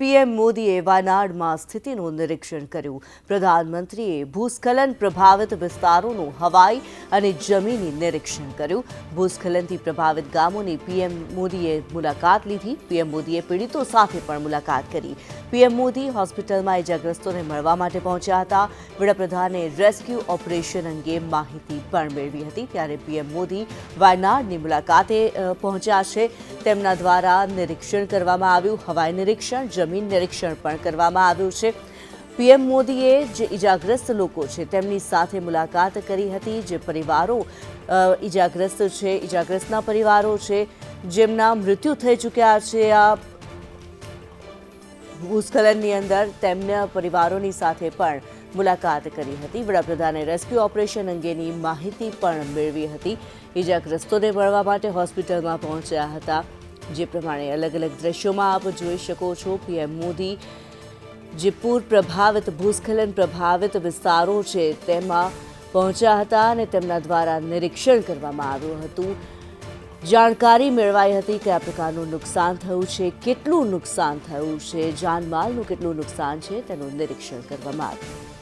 PM મોદીએ વાયનાડમાં સ્થિતિનું નિરીક્ષણ કર્યું. પ્રધાનમંત્રીએ ભૂસ્ખલન પ્રભાવિત વિસ્તારોનું હવાઈ અને જમીની નિરીક્ષણ કર્યું. ભૂસ્ખલનથી પ્રભાવિત ગામોની પીએમ મોદીએ મુલાકાત લીધી. પીએમ મોદીએ પીડિતો સાથે પણ મુલાકાત કરી. પીએમ મોદી હોસ્પિટલમાં ઇજાગ્રસ્તોને મળવા માટે પહોંચ્યા હતા. વડાપ્રધાને રેસ્ક્યુ ઓપરેશન અંગે માહિતી પણ મેળવી હતી. ત્યારે પીએમ મોદી વાયનાડની મુલાકાતે પહોંચ્યા છે. તેમના દ્વારા નિરીક્ષણ કરવામાં આવ્યું. હવાઈ નિરીક્ષણ, જમીન નિરીક્ષણ પણ કરવામાં આવ્યું છે. પીએમ મોદીએ જે ઇજાગ્રસ્ત લોકો છે તેમની સાથે મુલાકાત કરી હતી. જે પરિવારો ઇજાગ્રસ્ત છે ઇજાગ્રસ્તના પરિવારો છે, જેમના મૃત્યુ થઈ ચૂક્યા છે આ ભૂસ્ખલનની અંદર, તેમના પરિવારોની સાથે પણ મુલાકાત કરી હતી. વડાપ્રધાને રેસ્ક્યુ ઓપરેશન અંગેની માહિતી પણ મેળવી હતી. ઇજાગ્રસ્તોને મળવા માટે હોસ્પિટલમાં પહોંચ્યા હતા. જે પ્રમાણે અલગ અલગ દ્રશ્યોમાં આપ જોઈ શકો છો. પીએમ મોદી જે પૂર પ્રભાવિત, ભૂસ્ખલન પ્રભાવિત વિસ્તારો છે, તેમાં પહોંચ્યા હતા અને તેમના દ્વારા નિરીક્ષણ કરવામાં આવ્યું હતું. જાણકારી મેળવાઈ હતી કયા પ્રકારનું નુકસાન થયું છે. કેટલું નુકસાન થયું છે? જાનમાલનું કેટલું નુકસાન છે? તેનું નિરીક્ષણ કરવામાં આવ્યું.